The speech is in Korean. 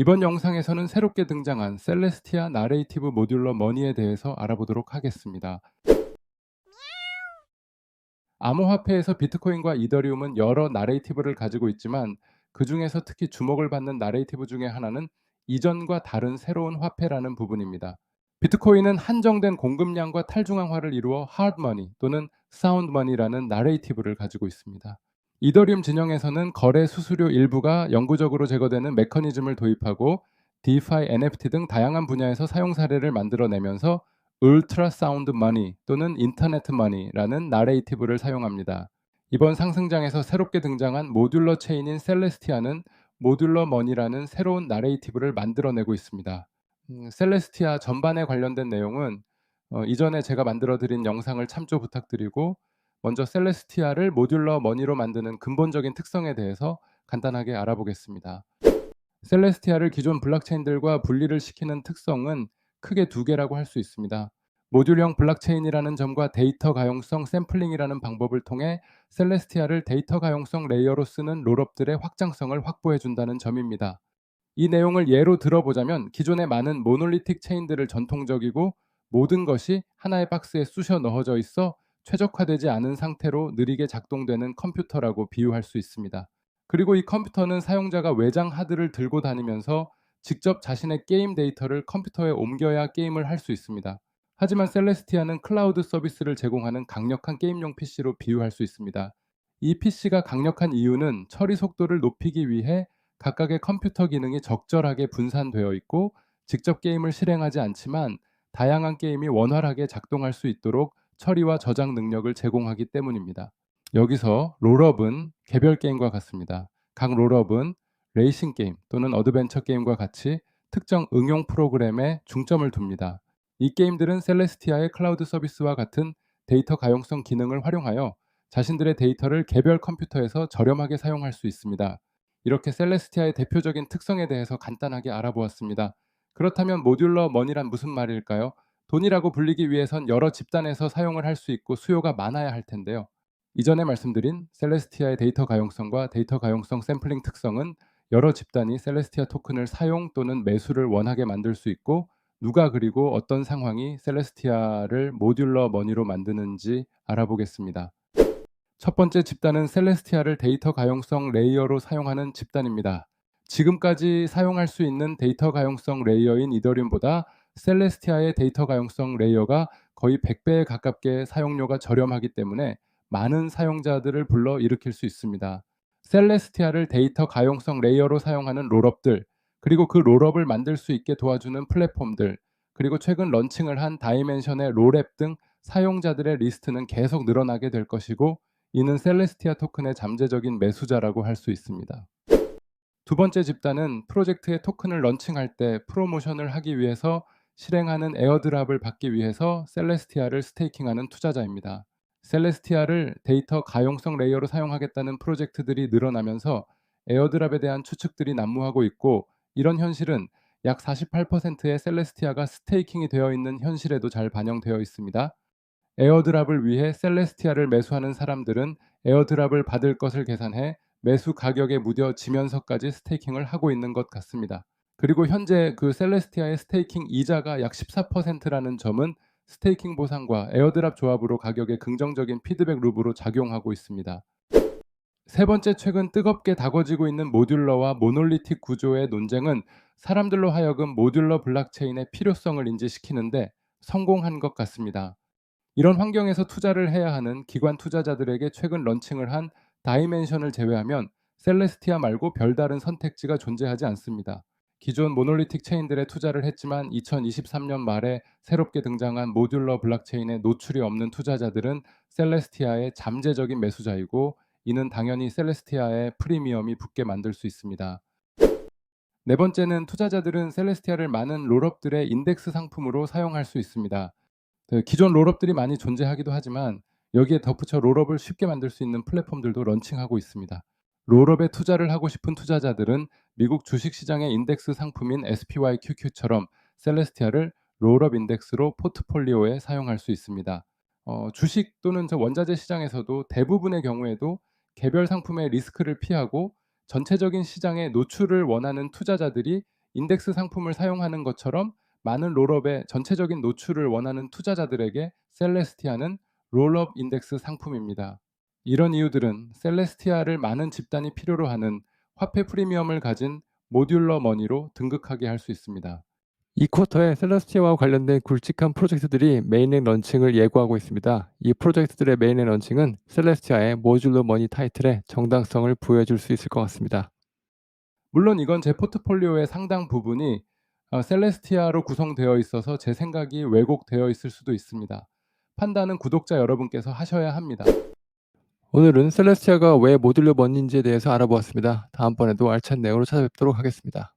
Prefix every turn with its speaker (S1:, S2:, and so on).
S1: 이번 영상에서는 새롭게 등장한 셀레스티아 나레이티브 모듈러 머니에 대해서 알아보도록 하겠습니다. 암호화폐에서 비트코인과 이더리움은 여러 나레이티브를 가지고 있지만 그 중에서 특히 주목을 받는 나레이티브 중에 하나는 이전과 다른 새로운 화폐라는 부분입니다. 비트코인은 한정된 공급량과 탈중앙화를 이루어 하드머니 또는 사운드머니라는 나레이티브를 가지고 있습니다. 이더리움 진영에서는 거래 수수료 일부가 영구적으로 제거되는 메커니즘을 도입하고 DeFi, NFT 등 다양한 분야에서 사용 사례를 만들어내면서 울트라 사운드 머니 또는 인터넷 머니라는 나레이티브를 사용합니다. 이번 상승장에서 새롭게 등장한 모듈러 체인인 셀레스티아는 모듈러 머니라는 새로운 나레이티브를 만들어내고 있습니다. 음, 셀레스티아 전반에 관련된 내용은 어, 이전에 제가 만들어드린 영상을 참조 부탁드리고 먼저 셀레스티아를 모듈러 머니로 만드는 근본적인 특성에 대해서 간단하게 알아보겠습니다. 셀레스티아를 기존 블록체인들과 분리를 시키는 특성은 크게 두 개라고 할 수 있습니다. 모듈형 블록체인이라는 점과 데이터 가용성 샘플링이라는 방법을 통해 셀레스티아를 데이터 가용성 레이어로 쓰는 롤업들의 확장성을 확보해 준다는 점입니다. 이 내용을 예로 들어보자면 기존의 많은 모놀리틱 체인들을 전통적이고 모든 것이 하나의 박스에 쑤셔 넣어져 있어 최적화되지 않은 상태로 느리게 작동되는 컴퓨터라고 비유할 수 있습니다. 그리고 이 컴퓨터는 사용자가 외장 하드를 들고 다니면서 직접 자신의 게임 데이터를 컴퓨터에 옮겨야 게임을 할 수 있습니다. 하지만 셀레스티아는 클라우드 서비스를 제공하는 강력한 게임용 PC로 비유할 수 있습니다. 이 PC가 강력한 이유는 처리 속도를 높이기 위해 각각의 컴퓨터 기능이 적절하게 분산되어 있고 직접 게임을 실행하지 않지만 다양한 게임이 원활하게 작동할 수 있도록 처리와 저장 능력을 제공하기 때문입니다. 여기서 롤업은 개별 게임과 같습니다. 각 롤업은 레이싱 게임 또는 어드벤처 게임과 같이 특정 응용 프로그램에 중점을 둡니다. 이 게임들은 셀레스티아의 클라우드 서비스와 같은 데이터 가용성 기능을 활용하여 자신들의 데이터를 개별 컴퓨터에서 저렴하게 사용할 수 있습니다. 이렇게 셀레스티아의 대표적인 특성에 대해서 간단하게 알아보았습니다. 그렇다면 모듈러 머니란 무슨 말일까요? 돈이라고 불리기 위해선 여러 집단에서 사용을 할 수 있고 수요가 많아야 할 텐데요. 이전에 말씀드린 셀레스티아의 데이터 가용성과 데이터 가용성 샘플링 특성은 여러 집단이 셀레스티아 토큰을 사용 또는 매수를 원하게 만들 수 있고 누가 그리고 어떤 상황이 셀레스티아를 모듈러 머니로 만드는지 알아보겠습니다. 첫 번째 집단은 셀레스티아를 데이터 가용성 레이어로 사용하는 집단입니다. 지금까지 사용할 수 있는 데이터 가용성 레이어인 이더리움보다 셀레스티아의 데이터 가용성 레이어가 거의 100배에 가깝게 사용료가 저렴하기 때문에 많은 사용자들을 불러 일으킬 수 있습니다. 셀레스티아를 데이터 가용성 레이어로 사용하는 롤업들, 그리고 그 롤업을 만들 수 있게 도와주는 플랫폼들, 그리고 최근 런칭을 한 다이멘션의 롤앱 등 사용자들의 리스트는 계속 늘어나게 될 것이고 이는 셀레스티아 토큰의 잠재적인 매수자라고 할 수 있습니다. 두 번째 집단은 프로젝트의 토큰을 런칭할 때 프로모션을 하기 위해서 실행하는 에어드랍을 받기 위해서 셀레스티아를 스테이킹하는 투자자입니다. 셀레스티아를 데이터 가용성 레이어로 사용하겠다는 프로젝트들이 늘어나면서 에어드랍에 대한 추측들이 난무하고 있고 이런 현실은 약 48%의 셀레스티아가 스테이킹이 되어 있는 현실에도 잘 반영되어 있습니다. 에어드랍을 위해 셀레스티아를 매수하는 사람들은 에어드랍을 받을 것을 계산해 매수 가격에 무뎌지면서까지 스테이킹을 하고 있는 것 같습니다. 그리고 현재 그 셀레스티아의 스테이킹 이자가 약 14%라는 점은 스테이킹 보상과 에어드랍 조합으로 가격에 긍정적인 피드백 룹으로 작용하고 있습니다. 세 번째 최근 뜨겁게 다궈지고 있는 모듈러와 모놀리틱 구조의 논쟁은 사람들로 하여금 모듈러 블록체인의 필요성을 인지시키는데 성공한 것 같습니다. 이런 환경에서 투자를 해야 하는 기관 투자자들에게 최근 런칭을 한 다이멘션을 제외하면 셀레스티아 말고 별다른 선택지가 존재하지 않습니다. 기존 모놀리틱 체인들에 투자를 했지만 2023년 말에 새롭게 등장한 모듈러 블록체인에 노출이 없는 투자자들은 셀레스티아의 잠재적인 매수자이고 이는 당연히 셀레스티아의 프리미엄이 붙게 만들 수 있습니다. 네 번째는 투자자들은 셀레스티아를 많은 롤업들의 인덱스 상품으로 사용할 수 있습니다. 그 기존 롤업들이 많이 존재하기도 하지만 여기에 덧붙여 롤업을 쉽게 만들 수 있는 플랫폼들도 런칭하고 있습니다. 롤업에 투자를 하고 싶은 투자자들은 미국 주식시장의 인덱스 상품인 SPYQQ처럼 셀레스티아를 롤업 인덱스로 포트폴리오에 사용할 수 있습니다. 어, 주식 또는 원자재 시장에서도 대부분의 경우에도 개별 상품의 리스크를 피하고 전체적인 시장에 노출을 원하는 투자자들이 인덱스 상품을 사용하는 것처럼 많은 롤업의 전체적인 노출을 원하는 투자자들에게 셀레스티아는 롤업 인덱스 상품입니다. 이런 이유들은 셀레스티아를 많은 집단이 필요로 하는 화폐 프리미엄을 가진 모듈러 머니로 등극하게 할 수 있습니다.
S2: 이 쿼터에 셀레스티아와 관련된 굵직한 프로젝트들이 메인넥 런칭을 예고하고 있습니다. 이 프로젝트들의 메인넥 런칭은 셀레스티아의 모듈러 머니 타이틀에 정당성을 부여해줄 수 있을 것 같습니다.
S1: 물론 이건 제 포트폴리오의 상당 부분이 어, 셀레스티아로 구성되어 있어서 제 생각이 왜곡되어 있을 수도 있습니다. 판단은 구독자 여러분께서 하셔야 합니다.
S2: 오늘은 셀레스티아가 왜 모듈러 머니인지에 대해서 알아보았습니다. 다음번에도 알찬 내용으로 찾아뵙도록 하겠습니다.